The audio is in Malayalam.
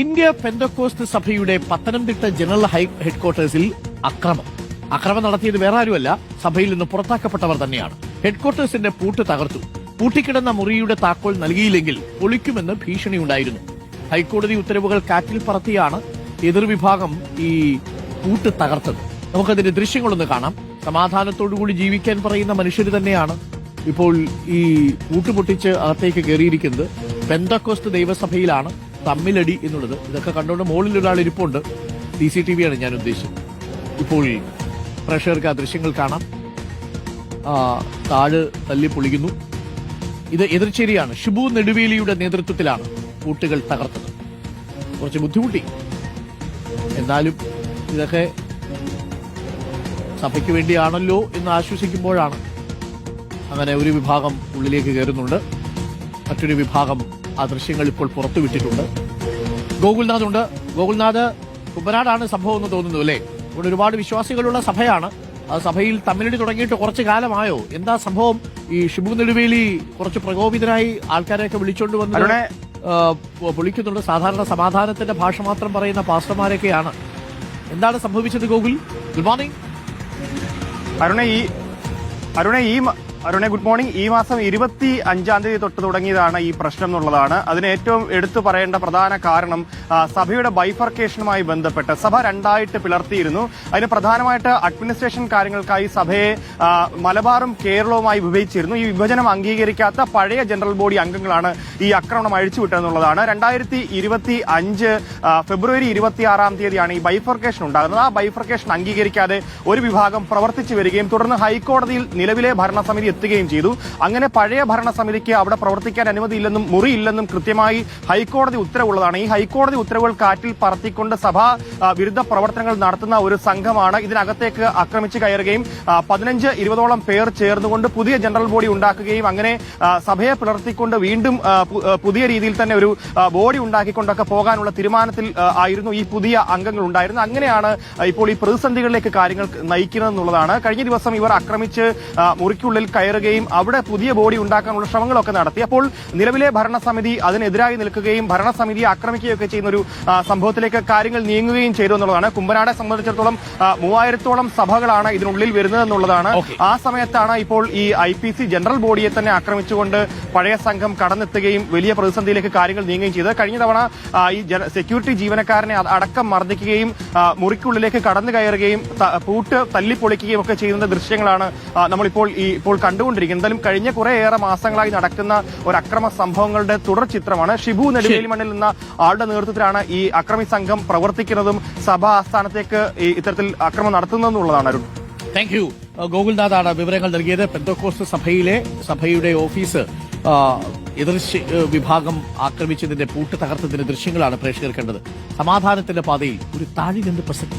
ഇന്ത്യ പെന്തക്കോസ്റ്റ് സഭയുടെ പത്തനംതിട്ട ജനറൽ ഹൈ ഹെഡ്ക്വാർട്ടേഴ്സിൽ അക്രമം. അക്രമം നടത്തിയത് വേറെ ആരുമല്ല സഭയിൽ നിന്ന് പുറത്താക്കപ്പെട്ടവർ തന്നെയാണ്. ഹെഡ്ക്വാർട്ടേഴ്സിന്റെ പൂട്ട് തകർത്തു. പൂട്ടിക്കിടന്ന മുറിയുടെ താക്കോൽ നൽകിയില്ലെങ്കിൽ പൊളിക്കുമെന്ന് ഭീഷണിയുണ്ടായിരുന്നു. ഹൈക്കോടതി ഉത്തരവുകൾ കാറ്റിൽ പറത്തിയാണ് എതിർവിഭാഗം ഈ പൂട്ട് തകർത്തത്. നമുക്കതിന്റെ ദൃശ്യങ്ങളൊന്ന് കാണാം. സമാധാനത്തോടുകൂടി ജീവിക്കാൻ പറയുന്ന മനുഷ്യർ തന്നെയാണ് ഇപ്പോൾ ഈ പൂട്ടുപൊട്ടിച്ച് അകത്തേക്ക് കയറിയിരിക്കുന്നത്. പെന്തക്കോസ്റ്റ് ദൈവസഭയിലാണ് തമ്മിലടി എന്നുള്ളത് ഇതൊക്കെ കണ്ടുകൊണ്ട് മുകളിൽ ഒരാൾ ഇരിപ്പുണ്ട്. സി സി ടി വി ആണ് ഞാൻ ഉദ്ദേശിച്ചത്. ഇപ്പോൾ പ്രേക്ഷകർക്ക് ആ ദൃശ്യങ്ങൾ കാണാം. താഴ് തല്ലി പൊളിക്കുന്നു. ഇത് എതിർച്ചേരിയാണ് ഷിബു നെടുവേലിയുടെ നേതൃത്വത്തിലാണ് കൂട്ടുകൾ തകർത്തത്. കുറച്ച് ബുദ്ധിമുട്ടി. എന്നാലും ഇതൊക്കെ സഭയ്ക്ക് വേണ്ടിയാണല്ലോ എന്ന് ആശ്വസിക്കുമ്പോഴാണ് അങ്ങനെ ഒരു വിഭാഗം ഉള്ളിലേക്ക് കയറുന്നുണ്ട്. മറ്റൊരു വിഭാഗം ആ ദൃശ്യങ്ങൾ ഇപ്പോൾ പുറത്തുവിട്ടിട്ടുണ്ട്. ഗോകുൽനാഥ് ഉണ്ട് ഗോകുൽനാഥ് കുമ്പനാടാണ് സംഭവം എന്ന് തോന്നുന്നു അല്ലേ? ഇവിടെ ഒരുപാട് വിശ്വാസികളുള്ള സഭയാണ്. ആ സഭയിൽ തമ്മിലടി തുടങ്ങിയിട്ട് കുറച്ച് കാലമായോ? എന്താ സംഭവം? ഈ ഷിബു നെടുവേലി കുറച്ച് പ്രകോപിതരായി ആൾക്കാരെയൊക്കെ വിളിച്ചോണ്ട് വന്ന് വിളിക്കുന്നുണ്ട് സാധാരണ സമാധാനത്തിന്റെ ഭാഷ മാത്രം പറയുന്ന പാസ്റ്റർമാരൊക്കെയാണ്. എന്താണ് സംഭവിച്ചത് ഗോകുൽ? Good morning. അരുണ ഈ അരുണ ഈ അരുണെ ഗുഡ് മോർണിംഗ് ഈ മാസം ഇരുപത്തി അഞ്ചാം തീയതി തൊട്ട് തുടങ്ങിയതാണ് ഈ പ്രശ്നം എന്നുള്ളതാണ്. അതിന് ഏറ്റവും എടുത്തു പറയേണ്ട പ്രധാന കാരണം സഭയുടെ ബൈഫർക്കേഷനുമായി ബന്ധപ്പെട്ട് സഭ രണ്ടായിട്ട് പിളർത്തിയിരുന്നു. അതിന് പ്രധാനമായിട്ട് അഡ്മിനിസ്ട്രേഷൻ കാര്യങ്ങൾക്കായി സഭയെ മലബാറും കേരളവുമായി വിഭജിച്ചിരുന്നു. ഈ വിഭജനം അംഗീകരിക്കാത്ത പഴയ ജനറൽ ബോഡി അംഗങ്ങളാണ് ഈ ആക്രമണം അഴിച്ചുവിട്ടതെന്നുള്ളതാണ് രണ്ടായിരത്തി ഇരുപത്തി അഞ്ച് ഫെബ്രുവരി ഇരുപത്തിയാറാം തീയതിയാണ് ഈ ബൈഫർക്കേഷൻ ഉണ്ടാകുന്നത്. ആ ബൈഫർക്കേഷൻ അംഗീകരിക്കാതെ ഒരു വിഭാഗം പ്രവർത്തിച്ചു വരികയും തുടർന്ന് ഹൈക്കോടതിയിൽ നിലവിലെ ഭരണസമിതി എത്തുകയും ചെയ്തു. അങ്ങനെ പഴയ ഭരണസമിതിക്ക് അവിടെ പ്രവർത്തിക്കാൻ അനുമതിയില്ലെന്നും മുറിയില്ലെന്നും കൃത്യമായി ഹൈക്കോടതി ഉത്തരവുള്ളതാണ്. ഈ ഹൈക്കോടതി ഉത്തരവുകൾ കാറ്റിൽ പറത്തിക്കൊണ്ട് സഭ വിരുദ്ധ പ്രവർത്തനങ്ങൾ നടത്തുന്ന ഒരു സംഘമാണ് ഇതിനകത്തേക്ക് ആക്രമിച്ചു കയറുകയും പതിനഞ്ച് ഇരുപതോളം പേർ ചേർന്നുകൊണ്ട് പുതിയ ജനറൽ ബോഡി ഉണ്ടാക്കുകയും അങ്ങനെ സഭയെ പിളർത്തിക്കൊണ്ട് വീണ്ടും പുതിയ രീതിയിൽ തന്നെ ഒരു ബോഡി ഉണ്ടാക്കിക്കൊണ്ടൊക്കെ പോകാനുള്ള തീരുമാനത്തിൽ ആയിരുന്നു ഈ പുതിയ അംഗങ്ങൾ ഉണ്ടായിരുന്നത്. അങ്ങനെയാണ് ഇപ്പോൾ ഈ പ്രതിസന്ധികളിലേക്ക് കാര്യങ്ങൾ നയിക്കുന്നത് എന്നുള്ളതാണ് കഴിഞ്ഞ ദിവസം ഇവർ ആക്രമിച്ച് മുറിക്കുള്ളിൽ കയറുകയും അവിടെ പുതിയ ബോഡി ഉണ്ടാക്കാനുള്ള ശ്രമങ്ങളൊക്കെ നടത്തി. അപ്പോൾ നിലവിലെ ഭരണസമിതി അതിനെതിരായി നിൽക്കുകയും ഭരണസമിതിയെ ആക്രമിക്കുകയൊക്കെ ചെയ്യുന്ന ഒരു സംഭവത്തിലേക്ക് കാര്യങ്ങൾ നീങ്ങുകയും ചെയ്തു എന്നുള്ളതാണ്. കുമ്പനാടെ സംബന്ധിച്ചിടത്തോളം മൂവായിരത്തോളം സഭകളാണ് ഇതിനുള്ളിൽ വരുന്നത് എന്നുള്ളതാണ്. ആ സമയത്താണ് ഇപ്പോൾ ഈ ഐ പി സി ജനറൽ ബോഡിയെ തന്നെ ആക്രമിച്ചുകൊണ്ട് പഴയ സംഘം കടന്നെത്തുകയും വലിയ പ്രതിസന്ധിയിലേക്ക് കാര്യങ്ങൾ നീങ്ങുകയും ചെയ്തത്. കഴിഞ്ഞ തവണ ഈ സെക്യൂരിറ്റി ജീവനക്കാരനെ അടക്കം മർദ്ദിക്കുകയും മുറിക്കുള്ളിലേക്ക് കടന്നു കയറുകയും പൂട്ട് തല്ലിപ്പൊളിക്കുകയും ഒക്കെ ചെയ്യുന്ന ദൃശ്യങ്ങളാണ് നമ്മളിപ്പോൾ ഈ ഇപ്പോൾ കണ്ടുകൊണ്ടിരിക്കുന്നത് എന്തായാലും കഴിഞ്ഞ കുറേയേറെ മാസങ്ങളായി നടക്കുന്ന ഒരു അക്രമ സംഭവങ്ങളുടെ തുടർ ചിത്രമാണ്. ഷിബു നെടുവേലി മണ്ണിൽ നിന്ന ആളുടെ നേതൃത്വത്തിലാണ് ഈ അക്രമി സംഘം പ്രവർത്തിക്കുന്നതും സഭാ ആസ്ഥാനത്തേക്ക് ഈ ഇത്തരത്തിൽ അക്രമം നടത്തുന്നതെന്നുള്ളതാണ് അരുൺ. താങ്ക് യു ഗോകുൽനാഥാണ് വിവരങ്ങൾ നൽകിയത്. പെന്തോക്കോസ്റ്റ് സഭയിലെ സഭയുടെ ഓഫീസ് എതിർ വിഭാഗം ആക്രമിച്ചതിന്റെ പൂട്ട് തകർത്തതിന്റെ ദൃശ്യങ്ങളാണ് പ്രേക്ഷകർ കണ്ടത്. സമാധാനത്തിന്റെ പാതയിൽ ഒരു താഴി നിന്ന് പ്രസക്തി.